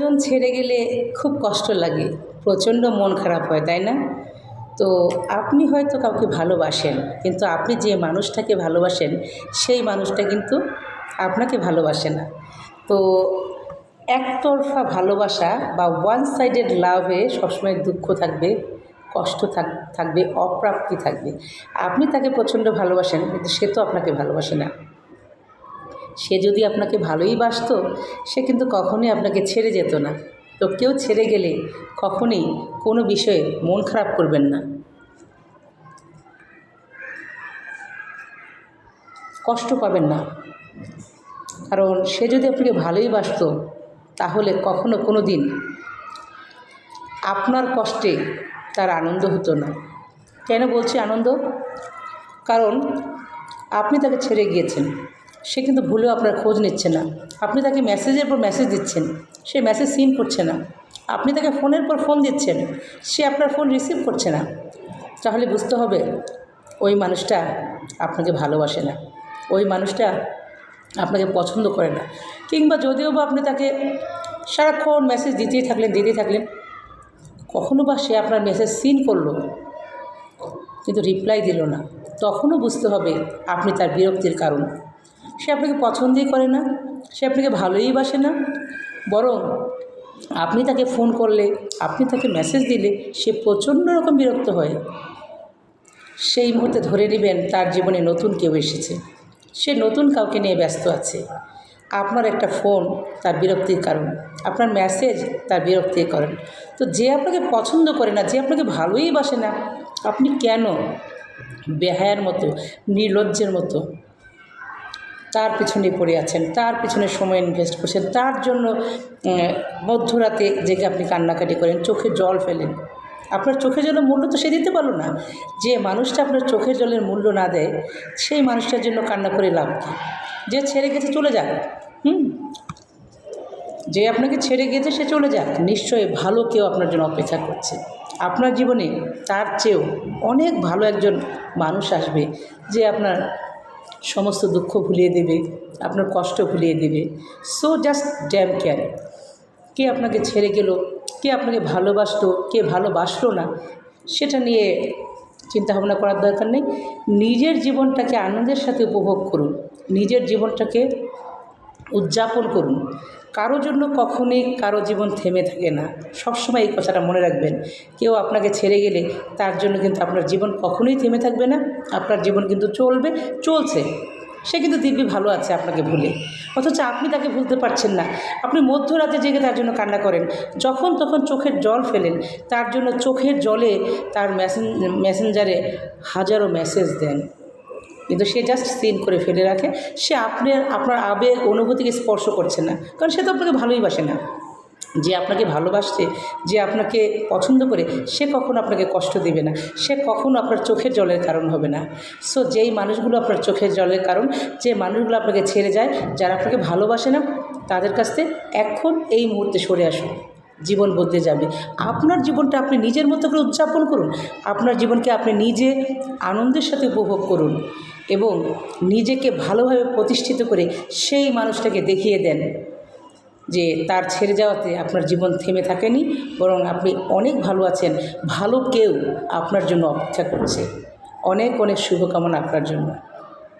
একজন ছেড়ে গেলে খুব কষ্ট লাগে, প্রচণ্ড মন খারাপ হয়, তাই না? তো আপনি হয়তো কাউকে ভালোবাসেন, কিন্তু আপনি যে মানুষটাকে ভালোবাসেন, সেই মানুষটা কিন্তু আপনাকে ভালোবাসে না। তো একতরফা ভালোবাসা বা ওয়ান সাইডেড লাভে সবসময় দুঃখ থাকবে, কষ্ট থাক, থাকবে, অপ্রাপ্তি থাকবে। আপনি তাকে প্রচণ্ড ভালোবাসেন, কিন্তু সে তো আপনাকে ভালোবাসে না। সে যদি আপনাকে ভালোই বাসতো, সে কিন্তু কখনোই আপনাকে ছেড়ে যেত না। তো কেউ ছেড়ে গেলে কখনোই কোনো বিষয়ে মন খারাপ করবেন না। কষ্ট পাবেন না। কারণ সে যদি আপনাকে ভালোই বাসতো, তাহলে কখনো কোনো দিন আপনার কষ্টে তার আনন্দ হতো না। কেন বলছি আনন্দ? কারণ আপনি তাকে ছেড়ে গিয়েছেন। সে কিন্তু ভুলেও আপনার খোঁজ নিচ্ছে না। আপনি তাকে মেসেজের পর মেসেজ দিচ্ছেন, সে মেসেজ সিন করছে না। আপনি তাকে ফোনের পর ফোন দিচ্ছেন, সে আপনার ফোন রিসিভ করছে না। তাহলে বুঝতে হবে, ওই মানুষটা আপনাকে ভালোবাসে না। ওই মানুষটা আপনাকে পছন্দ করে না। কিংবা যদিও বা আপনি তাকে সারাক্ষণ মেসেজ দিতেই থাকলেন দিতেই থাকলেন, কখনো বা সে আপনার মেসেজ সিন করল, কিন্তু রিপ্লাই দিল না। তখনও বুঝতে হবে আপনি তার বিরক্তির কারণ। সে আপনাকে পছন্দই করে না, সে আপনাকে ভালোই বাসে না, বরং আপনি তাকে ফোন করলে, আপনি তাকে মেসেজ দিলে সে প্রচণ্ড রকম বিরক্ত হয়। সেই মুহূর্তে ধরে নেবেন তার জীবনে নতুন কেউ এসেছে। সে নতুন কাউকে নিয়ে ব্যস্ত আছে। আপনার একটা ফোন তার বিরক্তির কারণ, আপনার মেসেজ তার বিরক্তির কারণ। তো যে আপনাকে পছন্দ করে না, যে আপনাকে ভালোই বাসে না, আপনি কেন বেহায়ার মতো, নির্লজ্জের মতো তার পিছনে পড়ে আছেন, তার পিছনে সময় ইনভেস্ট করছেন, তার জন্য মধ্যরাতে জেগে আপনি কান্নাকাটি করেন, চোখে জল ফেলেন। আপনার চোখের জলের মূল্য তো সে দিতে পারল না। যে মানুষটা আপনার চোখের জলের মূল্য না দেয়, সেই মানুষটার জন্য কান্না করে লাভ কী? যে ছেড়ে গেছে চলে যাক, হুম? যে আপনাকে ছেড়ে গেছে সে চলে যাক। নিশ্চয়ই ভালো কেউ আপনার জন্য অপেক্ষা করছে। আপনার জীবনে তার চেয়েও অনেক ভালো একজন মানুষ আসবে যে আপনার সমস্ত দুঃখ ভুলিয়ে দেবে, আপনার কষ্ট ভুলিয়ে দেবে। সো জাস্ট ড্যাম কেয়ার কে আপনাকে ছেড়ে গেল, কে আপনাকে ভালোবাসতো কে ভালোবাসলো না, সেটা নিয়ে চিন্তা ভাবনা করার দরকার নেই। নিজের জীবনটাকে আনন্দের সাথে উপভোগ করুন। নিজের জীবনটাকে উদযাপন করুন। কারও জন্য কখনোই কারও জীবন থেমে থাকে না। সবসময় এই কথাটা মনে রাখবেন। কেউ আপনাকে ছেড়ে গেলে তার জন্য কিন্তু আপনার জীবন কখনোই থেমে থাকবে না। আপনার জীবন কিন্তু চলবে, চলছে। সে কিন্তু দিব্যি ভালো আছে আপনাকে ভুলে। অথচ আপনি তাকে ভুলতে পারছেন না। আপনি মধ্যরাতে জেগে তার জন্য কান্না করেন। যখন তখন চোখের জল ফেলেন। তার জন্য চোখের জলে তার মেসেঞ্জারে হাজারো মেসেজ দেন। কিন্তু সে জাস্ট সিন করে ফেলে রাখে। সে আপনার আপনার আবেগ, অনুভূতিকে স্পর্শ করছে না। কারণ সে তো আপনাকে ভালোই বাসে না। যে আপনাকে ভালোবাসছে, যে আপনাকে পছন্দ করে, সে কখনো আপনাকে কষ্ট দেবে না। সে কখনো আপনার চোখের জলের কারণ হবে না। সো যেই মানুষগুলো আপনার চোখের জলের কারণ, যে মানুষগুলো আপনাকে ছেড়ে যায়, যারা আপনাকে ভালোবাসে না, তাদের কাছ থেকে এখন এই মুহূর্তে সরে আসুন। জীবন বদলে যাবে। আপনার জীবনটা আপনি নিজের মতো করে উদযাপন করুন। আপনার জীবনকে আপনি নিজে আনন্দের সাথে উপভোগ করুন এবং নিজেকে ভালোভাবে প্রতিষ্ঠিত করে সেই মানুষটাকে দেখিয়ে দেন যে তার ছেড়ে যাওয়াতে আপনার জীবন থেমে থাকেনি, বরং আপনি অনেক ভালো আছেন। ভালো কেউ আপনার জন্য অপেক্ষা করছে। অনেক অনেক শুভকামনা আপনার জন্য।